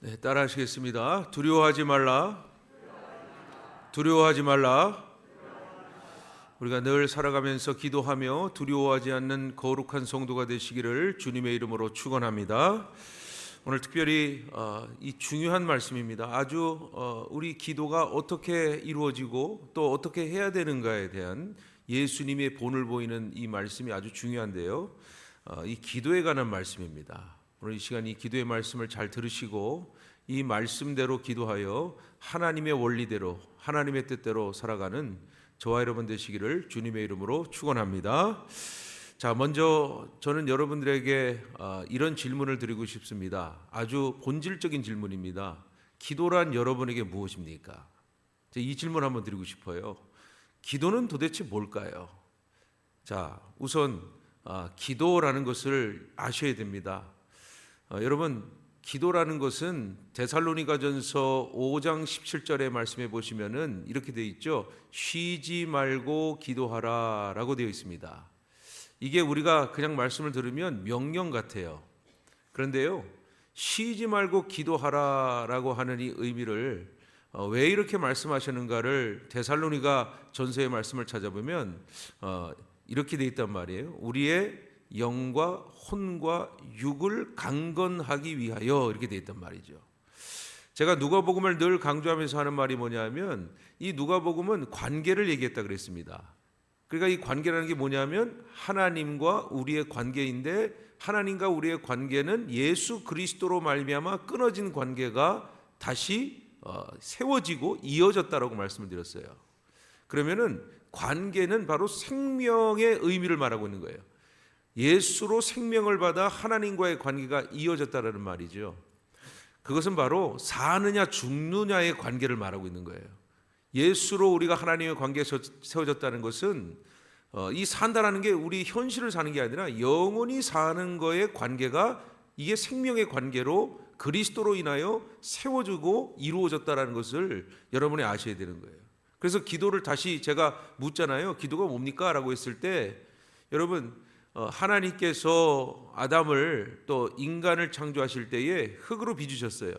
네, 따라하시겠습니다. 두려워하지 말라. 두려워하지 말라. 우리가 늘 살아가면서 기도하며 두려워하지 않는 거룩한 성도가 되시기를 주님의 이름으로 축원합니다. 오늘 특별히 어, 이 중요한 말씀입니다. 아주 어, 우리 기도가 어떻게 이루어지고 또 어떻게 해야 되는가에 대한 예수님의 본을 보이는 이 말씀이 아주 중요한데요. 어, 이 기도에 관한 말씀입니다. 오늘 이 시간 이 기도의 말씀을 잘 들으시고 이 말씀대로 기도하여 하나님의 원리대로 하나님의 뜻대로 살아가는 저와 여러분 되시기를 주님의 이름으로 축원합니다. 자, 먼저 저는 여러분들에게 어, 이런 질문을 드리고 싶습니다. 아주 본질적인 질문입니다. 기도란 여러분에게 무엇입니까? 자, 이 질문 한번 드리고 싶어요. 기도는 도대체 뭘까요? 자, 우선 아, 기도라는 것을 아셔야 됩니다. 어, 여러분 기도라는 것은 데살로니가전서 5장 17절의 말씀해 보시면은 이렇게 되어 있죠. 쉬지 말고 기도하라라고 되어 있습니다. 이게 우리가 그냥 말씀을 들으면 명령 같아요. 그런데요. 쉬지 말고 기도하라라고 하는 이 의미를 어, 왜 이렇게 말씀하시는가를 데살로니가 전서의 말씀을 찾아보면 어, 이렇게 돼 있단 말이에요. 우리의 영과 혼과 육을 강건하기 위하여 이렇게 돼 있단 말이죠. 제가 누가복음을 늘 강조하면서 하는 말이 뭐냐면 이 누가복음은 관계를 얘기했다 그랬습니다. 그러니까 이 관계라는 게 뭐냐면 하나님과 우리의 관계인데 하나님과 우리의 관계는 예수 그리스도로 말미암아 끊어진 관계가 다시 어, 세워지고 이어졌다라고 말씀을 드렸어요. 그러면은 관계는 바로 생명의 의미를 말하고 있는 거예요. 예수로 생명을 받아 하나님과의 관계가 이어졌다라는 말이죠. 그것은 바로 사느냐 죽느냐의 관계를 말하고 있는 거예요. 예수로 우리가 하나님의 관계에 세워졌다는 것은 어, 이 산다라는 게 우리 현실을 사는 게 아니라 영원히 사는 거의 관계가 이게 생명의 관계로 그리스도로 인하여 세워지고 이루어졌다라는 것을 여러분이 아셔야 되는 거예요. 그래서 기도를 다시 제가 묻잖아요. 기도가 뭡니까?라고 했을 때 여러분 어, 하나님께서 아담을 또 인간을 창조하실 때에 흙으로 빚으셨어요.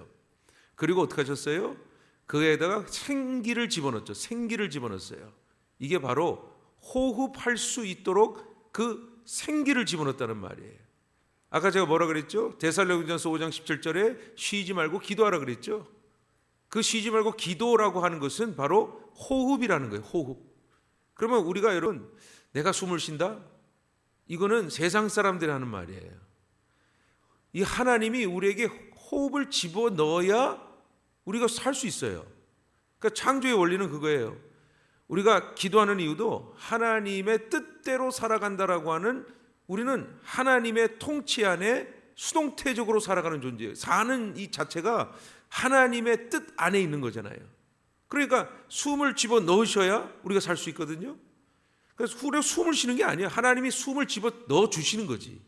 그리고 어떻게 하셨어요? 그에다가 생기를 집어넣었죠. 생기를 집어넣었어요. 이게 바로 호흡할 수 있도록 그 생기를 집어넣었다는 말이에요. 아까 제가 뭐라 그랬죠? 데살로니가서 5장 17절에 쉬지 말고 기도하라 그랬죠. 그 쉬지 말고 기도라고 하는 것은 바로 호흡이라는 거예요. 호흡. 그러면 우리가 여러분 내가 숨을 쉰다? 이거는 세상 사람들이 하는 말이에요. 이 하나님이 우리에게 호흡을 집어 넣어야 우리가 살 수 있어요. 그러니까 창조의 원리는 그거예요. 우리가 기도하는 이유도 하나님의 뜻대로 살아간다라고 하는 우리는 하나님의 통치 안에 수동태적으로 살아가는 존재예요. 사는 이 자체가 하나님의 뜻 안에 있는 거잖아요. 그러니까 숨을 집어 넣으셔야 우리가 살 수 있거든요. 그래서 우리가 숨을 쉬는 게 아니에요. 하나님이 숨을 집어 넣어 주시는 거지.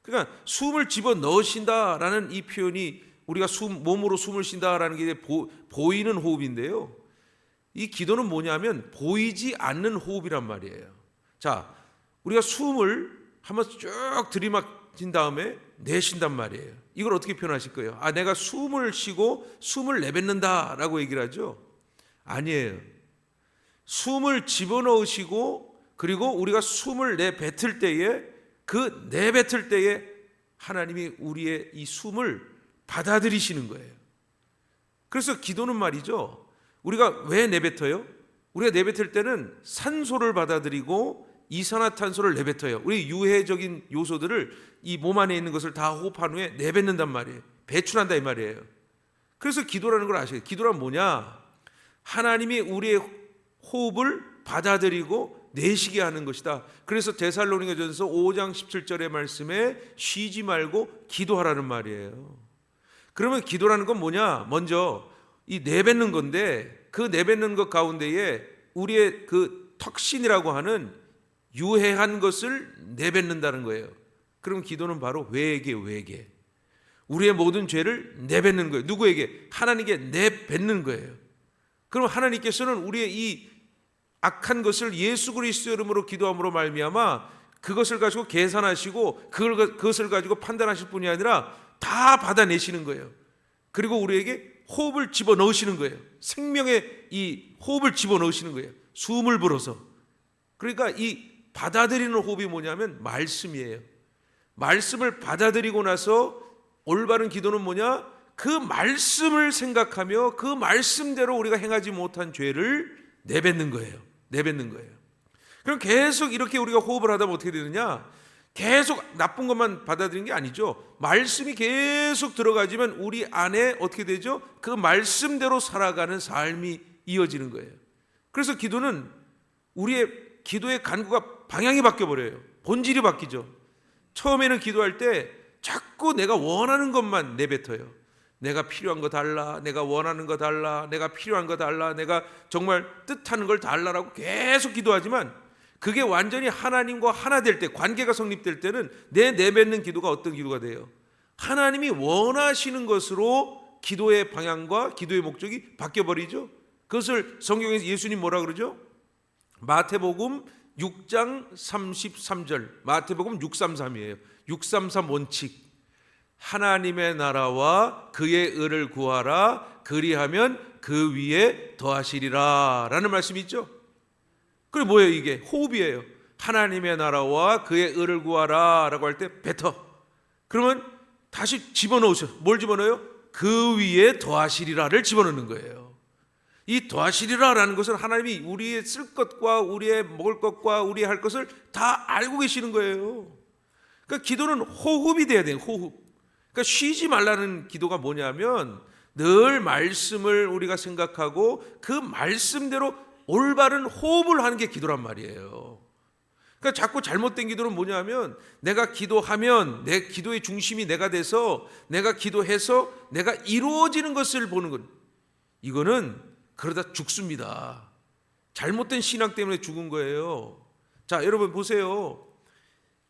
그러니까 숨을 집어 넣으신다라는 이 표현이 우리가 숨 몸으로 숨을 쉰다라는 게 보, 보이는 호흡인데요. 이 기도는 뭐냐면 보이지 않는 호흡이란 말이에요. 자, 우리가 숨을 한번 쭉 들이마신 다음에 내쉰단 말이에요. 이걸 어떻게 표현하실 거예요? 아, 내가 숨을 쉬고 숨을 내뱉는다라고 얘기를 하죠. 아니에요. 숨을 집어넣으시고 그리고 우리가 숨을 내뱉을 때에 그 내뱉을 때에 하나님이 우리의 이 숨을 받아들이시는 거예요. 그래서 기도는 말이죠. 우리가 왜 내뱉어요? 우리가 내뱉을 때는 산소를 받아들이고 이산화탄소를 내뱉어요. 우리 유해적인 요소들을 이 몸 안에 있는 것을 다 호흡한 후에 내뱉는단 말이에요. 배출한다 이 말이에요. 그래서 기도라는 걸 돼요. 기도란 뭐냐? 하나님이 우리의 호흡을 받아들이고 내쉬게 하는 것이다. 그래서 데살로니가전서 5장 17절의 말씀에 쉬지 말고 기도하라는 말이에요. 그러면 기도라는 건 뭐냐? 먼저 이 내뱉는 건데 그 내뱉는 것 가운데에 우리의 그 턱신이라고 하는 유해한 것을 내뱉는다는 거예요. 그럼 기도는 바로 외계 외계. 우리의 모든 죄를 내뱉는 거예요. 누구에게? 하나님께 내뱉는 거예요. 그럼 하나님께서는 우리의 이 악한 것을 예수 그리스도 이름으로 기도함으로 말미암아 그것을 가지고 계산하시고 그것을 가지고 판단하실 뿐이 아니라 다 받아내시는 거예요. 그리고 우리에게 호흡을 집어 넣으시는 거예요. 생명의 이 호흡을 집어 넣으시는 거예요. 숨을 불어서. 그러니까 이 받아들이는 호흡이 뭐냐면 말씀이에요. 말씀을 받아들이고 나서 올바른 기도는 뭐냐? 그 말씀을 생각하며 그 말씀대로 우리가 행하지 못한 죄를 내뱉는 거예요. 내뱉는 거예요. 그럼 계속 이렇게 우리가 호흡을 하다 보면 어떻게 되느냐? 계속 나쁜 것만 받아들이는 게 아니죠. 말씀이 계속 들어가지만 우리 안에 어떻게 되죠? 그 말씀대로 살아가는 삶이 이어지는 거예요. 그래서 기도는 우리의 기도의 간구가 방향이 바뀌어 버려요. 본질이 바뀌죠. 처음에는 기도할 때 자꾸 내가 원하는 것만 내뱉어요. 내가 필요한 거 달라, 내가 원하는 거 달라, 내가 필요한 거 달라, 내가 정말 뜻하는 걸 달라라고 계속 기도하지만 그게 완전히 하나님과 하나 될 때, 관계가 성립될 때는 내 내뱉는 기도가 어떤 기도가 돼요? 하나님이 원하시는 것으로 기도의 방향과 기도의 목적이 바뀌어 버리죠. 그것을 성경에서 예수님 뭐라 그러죠? 마태복음 6장 33절. 마태복음 633이에요. 633 원칙. 하나님의 나라와 그의 의를 구하라. 그리하면 그 위에 더하시리라 라는 말씀이 있죠. 그리고 뭐예요 이게 호흡이에요. 하나님의 나라와 그의 의를 구하라 라고 할때 뱉어. 그러면 다시 집어넣으셔. 뭘 집어넣어요? 그 위에 더하시리라를 집어넣는 거예요. 이 더하시리라라는 것은 하나님이 우리의 쓸 것과 우리의 먹을 것과 우리 할 것을 다 알고 계시는 거예요. 그러니까 기도는 호흡이 돼야 돼요. 호흡. 그러니까 쉬지 말라는 기도가 뭐냐면 늘 말씀을 우리가 생각하고 그 말씀대로 올바른 호흡을 하는 게 기도란 말이에요. 그러니까 자꾸 잘못된 기도는 뭐냐면 내가 기도하면 내 기도의 중심이 내가 돼서 내가 기도해서 내가 이루어지는 것을 보는 것. 이거는 그러다 죽습니다. 잘못된 신앙 때문에 죽은 거예요. 자, 여러분 보세요.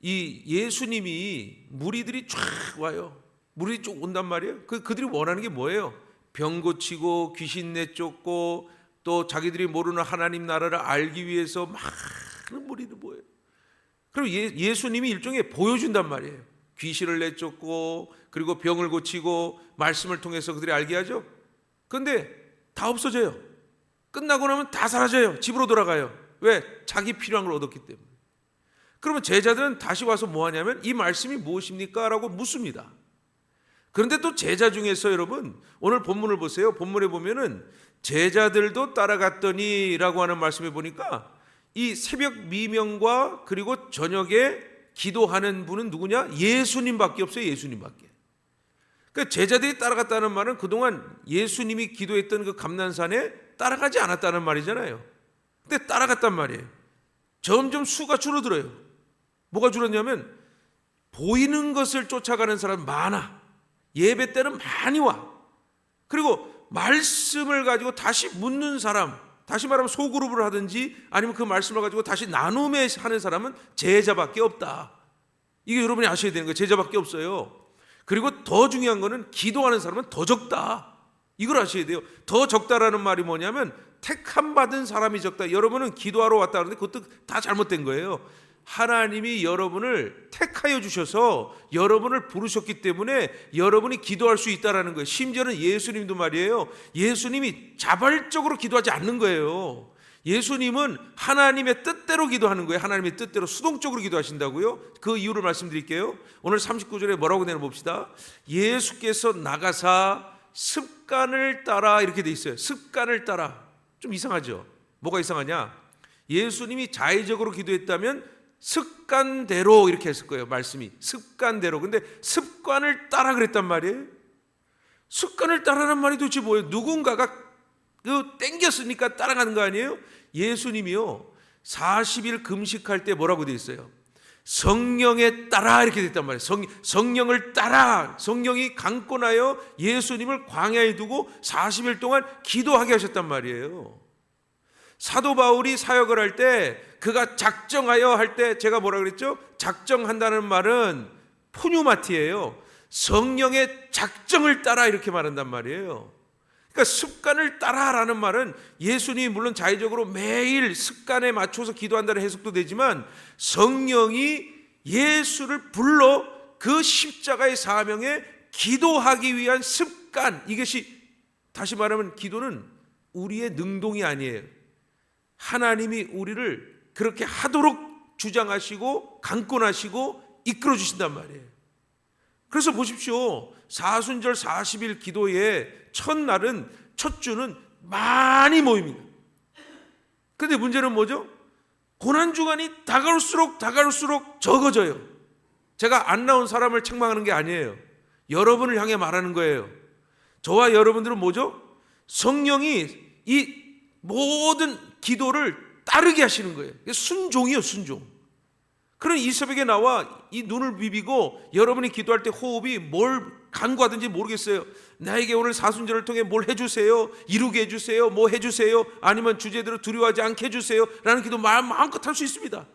이 예수님이 무리들이 쫙 와요. 무리들이 쭉 온단 말이에요. 그 그들이 원하는 게 뭐예요? 병 고치고 귀신 내쫓고 또 자기들이 모르는 하나님 나라를 알기 위해서 많은 무리들 뭐예요? 그럼 예, 예수님이 일종의 보여준단 말이에요. 귀신을 내쫓고 그리고 병을 고치고 말씀을 통해서 그들이 알게 하죠. 그런데 다 없어져요. 끝나고 나면 다 사라져요. 집으로 돌아가요. 왜? 자기 필요한 걸 얻었기 때문에. 그러면 제자들은 다시 와서 뭐 하냐면 이 말씀이 무엇입니까? 라고 묻습니다. 그런데 또 제자 중에서 여러분 오늘 본문을 보세요. 본문에 보면은 제자들도 따라갔더니라고 하는 말씀에 보니까 이 새벽 미명과 그리고 저녁에 기도하는 분은 누구냐? 예수님밖에 없어요. 예수님밖에. 그 제자들이 따라갔다는 말은 그동안 예수님이 기도했던 그 감난산에 따라가지 않았다는 말이잖아요. 근데 따라갔단 말이에요. 점점 수가 줄어들어요. 뭐가 줄었냐면 보이는 것을 쫓아가는 사람 많아. 예배 때는 많이 와. 그리고 말씀을 가지고 다시 묻는 사람, 다시 말하면 소그룹을 하든지 아니면 그 말씀을 가지고 다시 나눔에 하는 사람은 제자밖에 없다. 이게 여러분이 아셔야 되는 거예요. 제자밖에 없어요. 그리고 더 중요한 거는 기도하는 사람은 더 적다. 이걸 아셔야 돼요. 더 적다라는 말이 뭐냐면 택함 받은 사람이 적다. 여러분은 기도하러 왔다 그러는데 그것도 다 잘못된 거예요. 하나님이 여러분을 택하여 주셔서 여러분을 부르셨기 때문에 여러분이 기도할 수 있다라는 거예요. 심지어는 예수님도 말이에요. 예수님이 자발적으로 기도하지 않는 거예요. 예수님은 하나님의 뜻대로 기도하는 거예요. 하나님의 뜻대로 수동적으로 기도하신다고요. 그 이유를 말씀드릴게요. 오늘 39절에 뭐라고 내려 봅시다. 예수께서 나가사 습관을 따라 이렇게 돼 있어요. 습관을 따라. 좀 이상하죠? 뭐가 이상하냐? 예수님이 자의적으로 기도했다면 습관대로 이렇게 했을 거예요. 말씀이. 습관대로. 근데 습관을 따라 그랬단 말이에요. 습관을 따라는 말이 도대체 뭐예요? 누군가가 그 땡겼으니까 따라가는 거 아니에요? 예수님이요. 40일 금식할 때 뭐라고 돼 있어요? 성령에 따라 이렇게 됐단 말이에요. 성, 성령을 따라 성령이 강권하여 예수님을 광야에 두고 40일 동안 기도하게 하셨단 말이에요. 사도 바울이 사역을 할 때 그가 작정하여 할 때 제가 뭐라 그랬죠? 작정한다는 말은 푸뉴마티예요. 성령의 작정을 따라 이렇게 말한단 말이에요. 그러니까 습관을 따라라는 말은 예수님이 물론 자의적으로 매일 습관에 맞춰서 기도한다는 해석도 되지만 성령이 예수를 불러 그 십자가의 사명에 기도하기 위한 습관 이것이 다시 말하면 기도는 우리의 능동이 아니에요. 하나님이 우리를 그렇게 하도록 주장하시고 강권하시고 이끌어 주신단 말이에요. 그래서 보십시오. 사순절 40일 기도의 첫날은 첫 주는 많이 모입니다. 근데 문제는 뭐죠? 고난 주간이 다가올수록 다가올수록 적어져요. 제가 안 나온 사람을 책망하는 게 아니에요. 여러분을 향해 말하는 거예요. 저와 여러분들은 뭐죠? 성령이 이 모든 기도를 따르게 하시는 거예요. 순종이요, 순종. 그런 이 새벽에 나와 이 눈을 비비고 여러분이 기도할 때 호흡이 뭘 간구하든지 모르겠어요. 나에게 오늘 사순절을 통해 뭘 해주세요. 이루게 해주세요. 뭐 해주세요. 아니면 주제대로 두려워하지 않게 해주세요. 라는 기도 마음 마음껏 할 수 있습니다.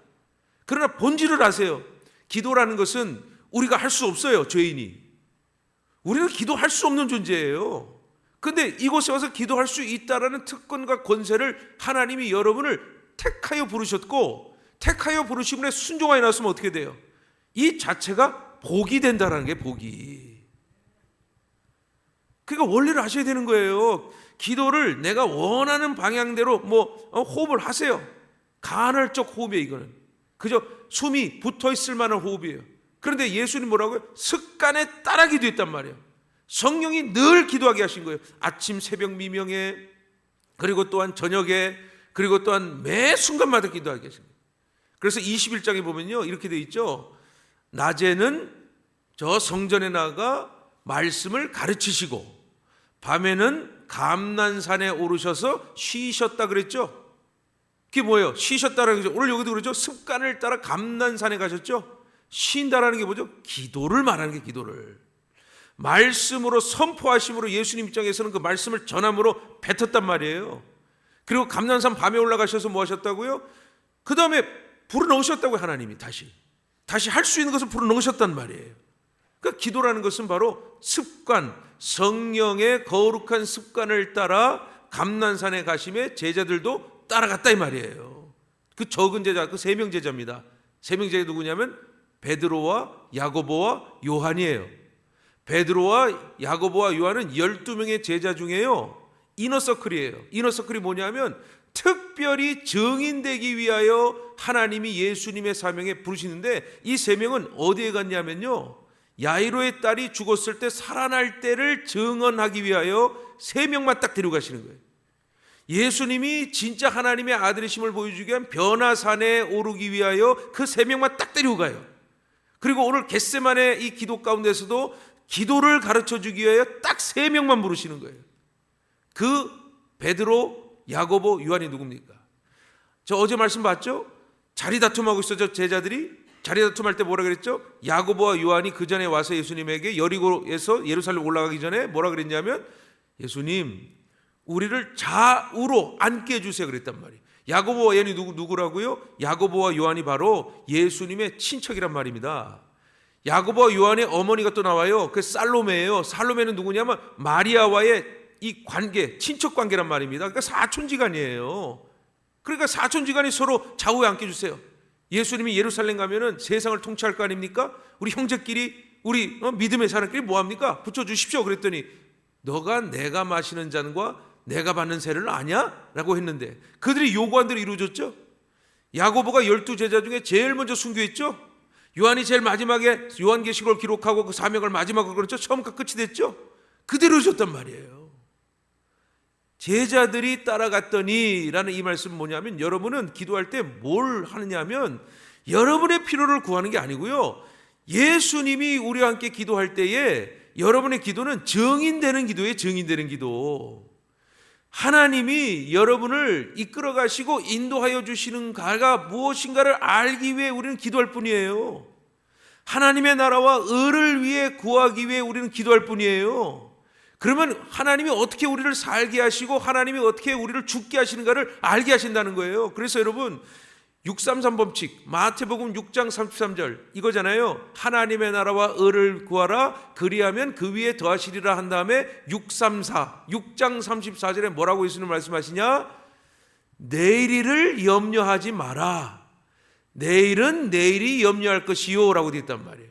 그러나 본질을 아세요. 기도라는 것은 우리가 할 수 없어요. 죄인이. 우리는 기도할 수 없는 존재예요. 근데 이곳에 와서 기도할 수 있다라는 특권과 권세를 하나님이 여러분을 택하여 부르셨고 택하여 부르심에 순종하여 나왔으면 어떻게 돼요? 이 자체가 복이 된다라는 게 복이. 그러니까 원리를 아셔야 되는 거예요. 기도를 내가 원하는 방향대로 뭐 어, 호흡을 하세요. 간헐적 호흡이에요, 이거는. 그저 숨이 붙어 있을 만한 호흡이에요. 그런데 예수님 뭐라고요? 습관에 따라 기도했단 말이에요. 성령이 늘 기도하게 하신 거예요. 아침, 새벽, 미명에 그리고 또한 저녁에 그리고 또한 매 순간마다 기도하게 하신 거예요. 그래서 21장에 보면요. 이렇게 되어 있죠. 낮에는 저 성전에 나가 말씀을 가르치시고 밤에는 감난산에 오르셔서 쉬셨다 그랬죠. 그게 뭐예요? 쉬셨다라는 거죠. 오늘 여기도 그러죠. 습관을 따라 감난산에 가셨죠. 쉰다라는 게 뭐죠? 기도를 말하는 게 기도를. 말씀으로 선포하심으로 예수님 입장에서는 그 말씀을 전함으로 뱉었단 말이에요. 그리고 감난산 밤에 올라가셔서 뭐 하셨다고요? 그 다음에 불어넣으셨다고요, 하나님이 다시. 다시 할 수 있는 것을 불어넣으셨단 말이에요. 그러니까 기도라는 것은 바로 습관, 성령의 거룩한 습관을 따라 감난산에 가심에 제자들도 따라갔다 이 말이에요. 그 적은 제자, 그 세 명 제자입니다. 세 명 제자 누구냐면 베드로와 야고보와 요한이에요. 베드로와 야고보와 요한은 12명의 제자 중에요. 이너서클이에요. 이너서클이 뭐냐면 특별히 증인되기 위하여 하나님이 예수님의 사명에 부르시는데 이 세 명은 어디에 갔냐면요. 야이로의 딸이 죽었을 때 살아날 때를 증언하기 위하여 세 명만 딱 데려가시는 거예요. 예수님이 진짜 하나님의 아들이심을 보여주기 위한 변화산에 오르기 위하여 그 세 명만 딱 데려가요. 그리고 오늘 겟세만의 이 기도 가운데서도 기도를 가르쳐 주기 위하여 딱 세 명만 부르시는 거예요. 그 베드로, 야고보, 요한이 누굽니까? 저 어제 말씀 봤죠? 자리 다툼하고 있어죠 제자들이 자리 다툼할 때 뭐라 그랬죠? 야고보와 요한이 그 전에 와서 예수님에게 여리고에서 예루살렘 올라가기 전에 뭐라 그랬냐면 예수님 우리를 좌우로 앉게 해 주세요 그랬단 말이에요. 야고보와 요한이 누구 누구라고요? 야고보와 요한이 바로 예수님의 친척이란 말입니다. 야고보와 요한의 어머니가 또 나와요. 그 살로메예요. 살로메는 누구냐면 마리아와의 이 관계, 친척 관계란 말입니다. 그러니까 사촌지간이에요. 그러니까 사촌지간이 서로 좌우에 앉게 주세요. 예수님이 예루살렘 가면은 세상을 통치할 거 아닙니까? 우리 형제끼리 우리 어, 믿음의 사람끼리 뭐 합니까? 붙여 주십시오. 그랬더니 너가 내가 마시는 잔과 내가 받는 세를 아냐? 라고 했는데 그들이 요구한 대로 이루어졌죠. 야고보가 열두 제자 중에 제일 먼저 순교했죠. 요한이 제일 마지막에 요한계시록을 기록하고 그 사명을 마지막으로 그렇죠. 처음과 끝이 됐죠. 그대로 줬단 말이에요. 제자들이 따라갔더니라는 이 말씀은 뭐냐면 여러분은 기도할 때 뭘 하느냐면 여러분의 필요를 구하는 게 아니고요. 예수님이 우리와 함께 기도할 때에 여러분의 기도는 증인되는 기도에 증인되는 기도. 하나님이 여러분을 이끌어 가시고 인도하여 주시는 가가 무엇인가를 알기 위해 우리는 기도할 뿐이에요. 하나님의 나라와 의를 위해 구하기 위해 우리는 기도할 뿐이에요. 그러면 하나님이 어떻게 우리를 살게 하시고 하나님이 어떻게 우리를 죽게 하시는가를 알게 하신다는 거예요. 그래서 여러분 633 법칙 마태복음 6장 33절 이거잖아요. 하나님의 나라와 의를 구하라 그리하면 그 위에 더하시리라 한 다음에 634 6장 34절에 뭐라고 예수님 말씀하시냐? 내일을 염려하지 마라. 내일은 내일이 염려할 것이요라고 되어 있단 말이에요.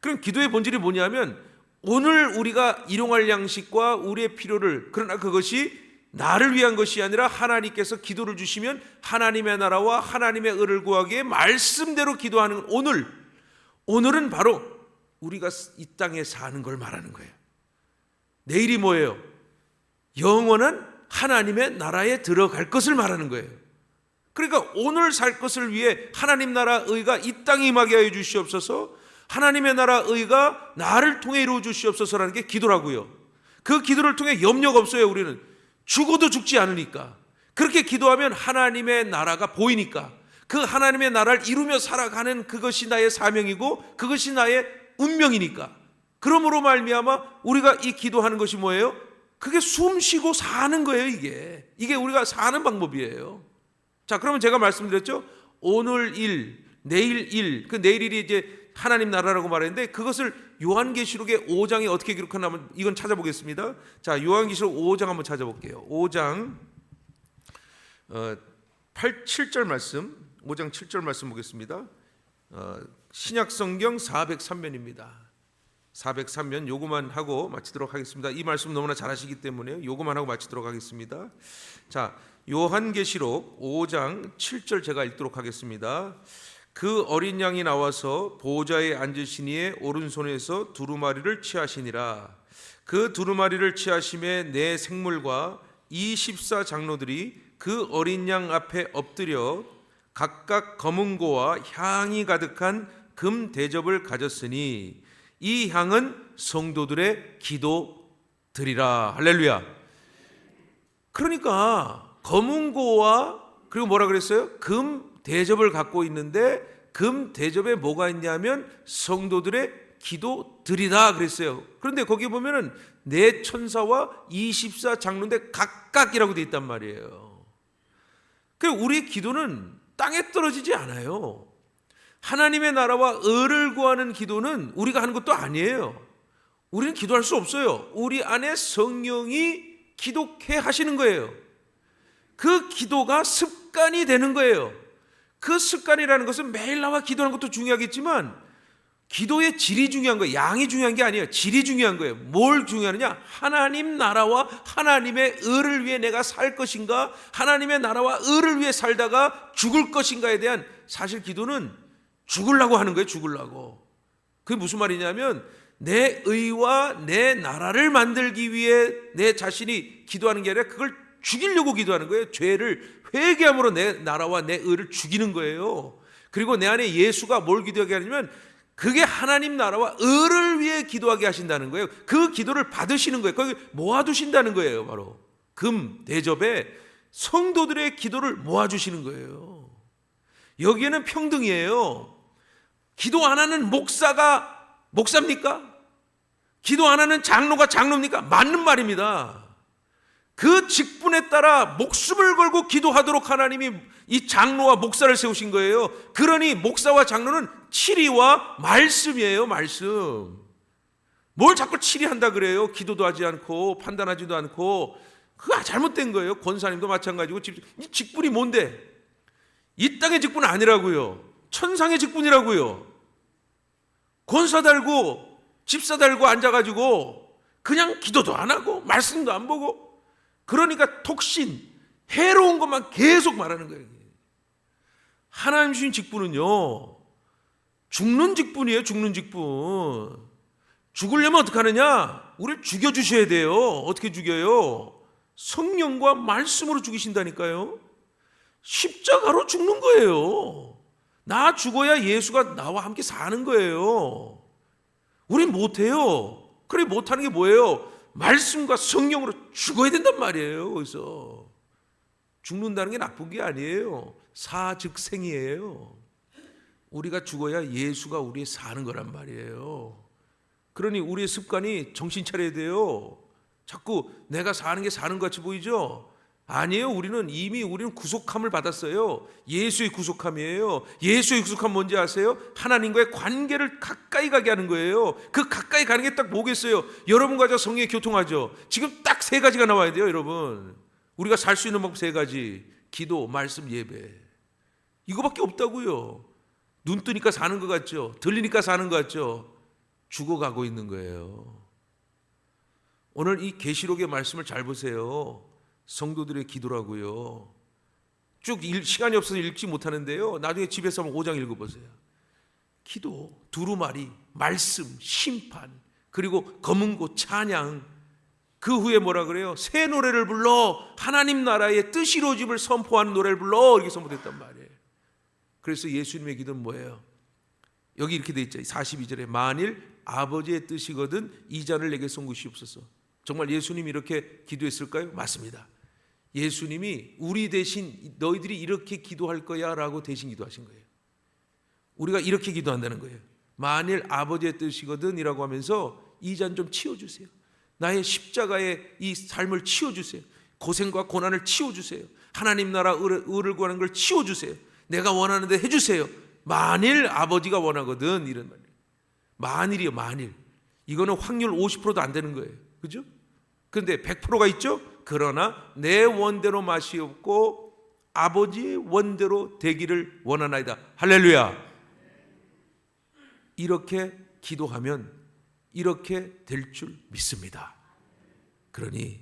그럼 기도의 본질이 뭐냐면 오늘 우리가 일용할 양식과 우리의 필요를 그러나 그것이 나를 위한 것이 아니라 하나님께서 기도를 주시면 하나님의 나라와 하나님의 의를 구하기에 말씀대로 기도하는 오늘 오늘은 바로 우리가 이 땅에 사는 걸 말하는 거예요. 내일이 뭐예요? 영원한 하나님의 나라에 들어갈 것을 말하는 거예요. 그러니까 오늘 살 것을 위해 하나님 나라 의가 이 땅에 임하게 하여 주시옵소서. 하나님의 나라 의가 나를 통해 이루어 주시옵소서라는 게 기도라고요. 그 기도를 통해 염려가 없어요. 우리는 죽어도 죽지 않으니까. 그렇게 기도하면 하나님의 나라가 보이니까 그 하나님의 나라를 이루며 살아가는 그것이 나의 사명이고 그것이 나의 운명이니까. 그러므로 말미암아 우리가 이 기도하는 것이 뭐예요? 그게 숨 쉬고 사는 거예요, 이게. 이게 우리가 사는 방법이에요. 자, 그러면 제가 말씀드렸죠? 오늘 일, 내일 일, 그 내일 일이 이제 하나님 나라라고 말했는데 그것을 요한계시록의 5장에 어떻게 기록하냐면 이건 찾아보겠습니다. 자, 요한계시록 5장 한번 찾아볼게요. 5장 어, 8, 7절 말씀, 5장 7절 말씀 보겠습니다. 어, 신약 성경 403면입니다. 403면 요거만 하고 마치도록 하겠습니다. 이 말씀 너무나 잘하시기 때문에 요거만 하고 마치도록 하겠습니다. 자, 요한계시록 5장 7절 제가 읽도록 하겠습니다. 그 어린 양이 나와서 보좌에 앉으신 이의 오른손에서 두루마리를 취하시니라. 그 두루마리를 취하심에 내 생물과 이 십사 장로들이 그 어린 양 앞에 엎드려 각각 검은고와 향이 가득한 금 대접을 가졌으니 이 향은 성도들의 기도 드리라 할렐루야. 그러니까 검은고와 그리고 뭐라 그랬어요? 금 대접을 갖고 있는데 금 대접에 뭐가 있냐면 성도들의 기도드리다 그랬어요. 그런데 거기 보면은 네 천사와 24 장로인데 각각이라고 돼 있단 말이에요. 그 우리의 기도는 땅에 떨어지지 않아요. 하나님의 나라와 의를 구하는 기도는 우리가 하는 것도 아니에요. 우리는 기도할 수 없어요. 우리 안에 성령이 기독해 하시는 거예요. 그 기도가 습관이 되는 거예요. 그 습관이라는 것은 매일 나와 기도하는 것도 중요하겠지만 기도의 질이 중요한 거예요. 양이 중요한 게 아니에요. 질이 중요한 거예요. 뭘 중요하느냐? 하나님 나라와 하나님의 의를 위해 내가 살 것인가? 하나님의 나라와 의를 위해 살다가 죽을 것인가에 대한 사실 기도는 죽으려고 하는 거예요. 죽으려고. 그게 무슨 말이냐면 내 의와 내 나라를 만들기 위해 내 자신이 기도하는 게 아니라 그걸 죽이려고 기도하는 거예요. 죄를 회개함으로 내 나라와 내 의를 죽이는 거예요. 그리고 내 안에 예수가 뭘 기도하게 하냐면 그게 하나님 나라와 의를 위해 기도하게 하신다는 거예요. 그 기도를 받으시는 거예요. 거기 모아두신다는 거예요. 바로 금 대접에 성도들의 기도를 모아주시는 거예요. 여기에는 평등이에요. 기도 안 하는 목사가 목사입니까? 기도 안 하는 장로가 장로입니까? 맞는 말입니다. 그 직분에 따라 목숨을 걸고 기도하도록 하나님이 이 장로와 목사를 세우신 거예요. 그러니 목사와 장로는 치리와 말씀이에요, 말씀. 뭘 자꾸 치리한다 그래요? 기도도 하지 않고 판단하지도 않고 그거 잘못된 거예요. 권사님도 마찬가지고 이 직분이 뭔데? 이 땅의 직분 아니라고요. 천상의 직분이라고요. 권사 달고 집사 달고 앉아가지고 그냥 기도도 안 하고 말씀도 안 보고 그러니까 톡신 해로운 것만 계속 말하는 거예요. 하나님 주신 직분은요 죽는 직분이에요. 죽는 직분. 죽으려면 어떻게 하느냐? 우리를 죽여 주셔야 돼요. 어떻게 죽여요? 성령과 말씀으로 죽이신다니까요. 십자가로 죽는 거예요. 나 죽어야 예수가 나와 함께 사는 거예요. 우린 못해요. 그래 못하는 게 뭐예요? 말씀과 성령으로 죽어야 된단 말이에요. 거기서 죽는다는 게 나쁜 게 아니에요. 사즉생이에요. 우리가 죽어야 예수가 우리에 사는 거란 말이에요. 그러니 우리의 습관이 정신 차려야 돼요. 자꾸 내가 사는 게 사는 것 같이 보이죠? 아니에요. 우리는 이미 우리는 구속함을 받았어요. 예수의 구속함이에요. 예수의 구속함 뭔지 아세요? 하나님과의 관계를 가까이 가게 하는 거예요. 그 가까이 가는 게 딱 뭐겠어요? 여러분과 저 성령이 교통하죠. 지금 딱 세 가지가 나와야 돼요, 여러분. 우리가 살 수 있는 방법 세 가지. 기도, 말씀, 예배. 이거밖에 없다고요. 눈 뜨니까 사는 것 같죠. 들리니까 사는 것 같죠. 죽어가고 있는 거예요. 오늘 이 계시록의 말씀을 잘 보세요. 성도들의 기도라고요. 쭉 읽- 시간이 없어서 읽지 못하는데요. 나중에 집에서 한번 5장 읽어보세요. 기도, 두루마리, 말씀, 심판, 그리고 검은 곳 찬양. 그 후에 뭐라 그래요? 새 노래를 불러 하나님 나라의 뜻이 이루어짐을 선포하는 노래를 불러 이렇게 선포됐단 말이에요. 그래서 예수님의 기도는 뭐예요? 여기 이렇게 돼 있죠. 42절에 만일 아버지의 뜻이거든 이 잔을 내게 쏜 것이옵소서. 정말 예수님이 이렇게 기도했을까요? 맞습니다. 예수님이 우리 대신 너희들이 이렇게 기도할 거야 라고 대신 기도하신 거예요. 우리가 이렇게 기도한다는 거예요. 만일 아버지의 뜻이거든 이라고 하면서 이 잔 좀 치워 주세요. 나의 십자가의 이 삶을 치워 주세요. 고생과 고난을 치워 주세요. 하나님 나라 의를, 의를 구하는 걸 치워 주세요. 내가 원하는데 해 주세요. 만일 아버지가 원하거든 이런 말이에요. 만일이요, 만일. 이거는 확률 50%도 안 되는 거예요. 그죠? 근데 100%가 있죠? 그러나 내 원대로 마시옵고 아버지의 원대로 되기를 원하나이다. 할렐루야. 이렇게 기도하면 이렇게 될 줄 믿습니다. 그러니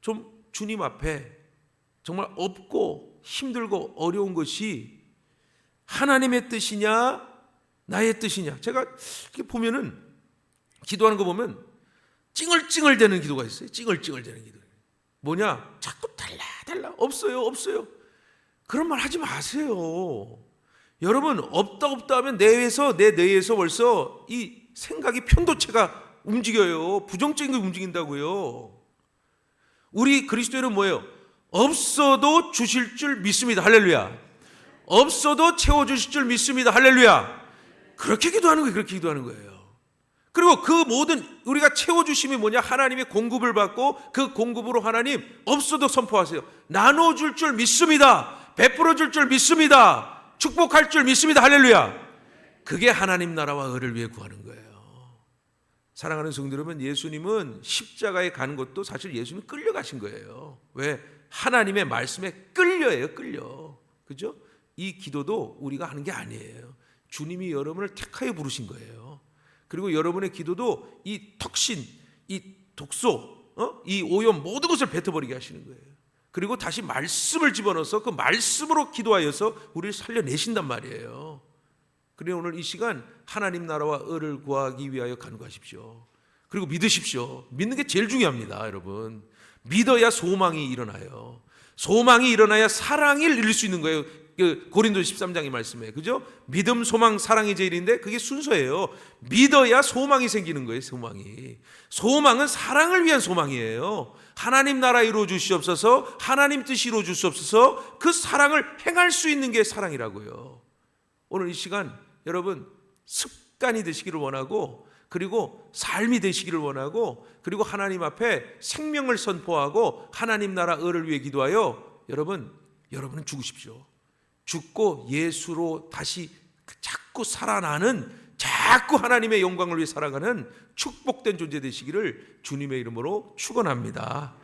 좀 주님 앞에 정말 없고 힘들고 어려운 것이 하나님의 뜻이냐 나의 뜻이냐 제가 이렇게 보면은 기도하는 거 보면 찡얼찡얼 되는 기도가 있어요. 찡얼찡얼 되는 기도. 뭐냐? 자꾸 달라 달라 없어요 없어요. 그런 말 하지 마세요. 여러분 없다 없다 하면 내에서 내 뇌에서 벌써 이 생각이 편도체가 움직여요. 부정적인 게 움직인다고요. 우리 그리스도인은 뭐예요? 없어도 주실 줄 믿습니다. 할렐루야. 없어도 채워 주실 줄 믿습니다. 할렐루야. 그렇게 기도하는 거예요. 그렇게 기도하는 거예요. 그리고 그 모든 우리가 채워 주심이 뭐냐? 하나님의 공급을 받고 그 공급으로 하나님 없어도 선포하세요. 나눠 줄 줄 믿습니다. 베풀어 줄 줄 믿습니다. 축복할 줄 믿습니다. 할렐루야. 그게 하나님 나라와 의를 위해 구하는 거예요. 사랑하는 성도 여러분, 예수님은 십자가에 가는 것도 사실 예수님 끌려가신 거예요. 왜? 하나님의 말씀에 끌려예요, 끌려. 그죠? 이 기도도 우리가 하는 게 아니에요. 주님이 여러분을 택하여 부르신 거예요. 그리고 여러분의 기도도 이 턱신, 이 독소, 어? 이 오염 모든 것을 뱉어버리게 하시는 거예요. 그리고 다시 말씀을 집어넣어서 그 말씀으로 기도하여서 우리를 살려내신단 말이에요. 그래 오늘 이 시간 하나님 나라와 의를 구하기 위하여 간구하십시오. 그리고 믿으십시오. 믿는 게 제일 중요합니다, 여러분. 믿어야 소망이 일어나요. 소망이 일어나야 사랑이 이룰 수 있는 거예요. 그 고린도 13장의 말씀에 그죠? 믿음, 소망, 사랑이 제일인데 그게 순서예요. 믿어야 소망이 생기는 거예요. 소망이. 소망은 사랑을 위한 소망이에요. 하나님 나라 이루어 주시옵소서. 하나님 뜻이 이루어 주시옵소서. 그 사랑을 행할 수 있는 게 사랑이라고요. 오늘 이 시간 여러분 습관이 되시기를 원하고 그리고 삶이 되시기를 원하고 그리고 하나님 앞에 생명을 선포하고 하나님 나라 의를 위해 기도하여 여러분 여러분은 죽으십시오. 죽고 예수로 다시 자꾸 살아나는 자꾸 하나님의 영광을 위해 살아가는 축복된 존재 되시기를 주님의 이름으로 축원합니다.